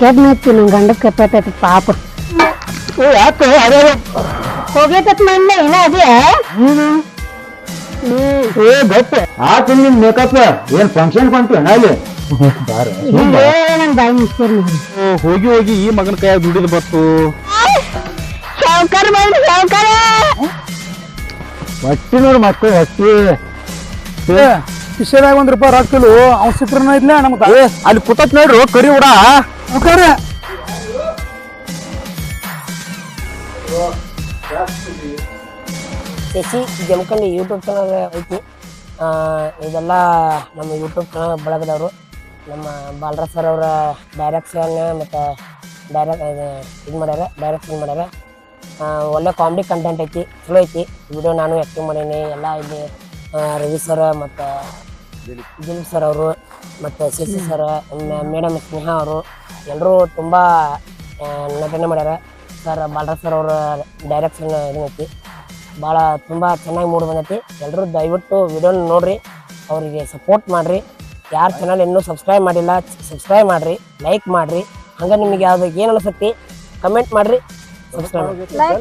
ಕೆಡ್ ನಚ್ಚಿ ನಮ್ ಗಂಡ ಕೆಪ್ಪತ್ತೈತಿ ಪಾಪ ಯಾಕೆ ಅದೇ ಹೋಗೈತತ್ ಮಂದೆ ಇನ್ನ ಅದೇ ಏ ಗೊತ್ತ ಆತು ನಿನ್ ಮೇಕಪ್ ಏನ್ ಫಂಕ್ಷನ್ ಕೊಂತು ಅಲ್ಲಿ ಬಾರ ನನ್ ಬಾಯಿ ಮುಚ್ಚಿರ್ ನೋಡಿ ಹೋಗಿ ಹೋಗಿ ಈ ಮಗನ ಕೈ ದುಡಿದು ಬತ್ತು ಸಾವ್ಕಾರ ಬಂದ್ರಿ ಸಾವ್ಕಾರ ಹೊಟ್ಟಿ ನೋಡು ಮಕ್ಕಳು ಹೊಟ್ಟಿ ಕಿಶೆದಾಗ ಒಂದ್ ರೂಪಾಯಿ ರೊಕ್ಕಿಲು ಅವ್ನ ಸಿತ್ರನ ಇದ್ಲ ನಮ್ಮ ಅಲ್ಲಿ ಕುತತ್ ನೋಡ್ರು ಕರಿ ಹುಡ ಶಶಿ ಜಮಖಂಡಿ ಯೂಟ್ಯೂಬ್ ಚಾನಲ್ ಐತಿ. ಇದೆಲ್ಲ ನಮ್ಮ ಯೂಟ್ಯೂಬ್ ಚಾನಲ್ ಬಳಗದವರು. ನಮ್ಮ ಬಾಲರಾಜ್ ಸರ್ ಅವರ ಡೈರೆಕ್ಷನ್ ಮತ್ತು ಡೈರೆಕ್ಟ್ ಇದು ಮಾಡ್ಯಾರ ಡೈರೆಕ್ಷನ್ ಮಾಡ್ಯಾರ. ಒಳ್ಳೆ ಕಾಮಿಡಿ ಕಂಟೆಂಟ್ ಐತಿ ಚಲೋ ಐತಿ. ವಿಡಿಯೋ ನಾನು ಆ್ಯಕ್ಟಿಂಗ್ ಮಾಡೀನಿ ಎಲ್ಲ ಇಲ್ಲಿ ರವಿ ಸರ್ ಮತ್ತು ದಿಲೀಪ್ ಸರ್ ಅವರು, ಮತ್ತು ಶಶಿ ಸರ್ ಮೇಡಮ್ ಸ್ನೇಹ ಅವರು ಎಲ್ಲರೂ ತುಂಬ ನಟನೆ ಮಾಡ್ಯಾರ. ಸರ್ ಬಾಲರಾಜ್ ಸರ್ ಅವರ ಡೈರೆಕ್ಷನ್ ಇದನ್ನೈತಿ ಭಾಳ ತುಂಬ ಚೆನ್ನಾಗಿ ಮೂಡ್ ಬಂದೈತಿ. ಎಲ್ಲರೂ ದಯವಿಟ್ಟು ವಿಡಿಯೋನ ನೋಡಿರಿ, ಅವರಿಗೆ ಸಪೋರ್ಟ್ ಮಾಡಿರಿ. ಯಾರು ಚಾನಲ್ ಇನ್ನೂ ಸಬ್ಸ್ಕ್ರೈಬ್ ಮಾಡಿಲ್ಲ ಸಬ್ಸ್ಕ್ರೈಬ್ ಮಾಡಿರಿ ಲೈಕ್ ಮಾಡಿರಿ. ಹಂಗೆ ನಿಮಗೆ ಯಾವ್ದು, ಏನು ಅನಿಸುತ್ತೆ ಕಮೆಂಟ್ ಮಾಡಿರಿ. ಸಬ್ಸ್ಕ್ರೈಬ್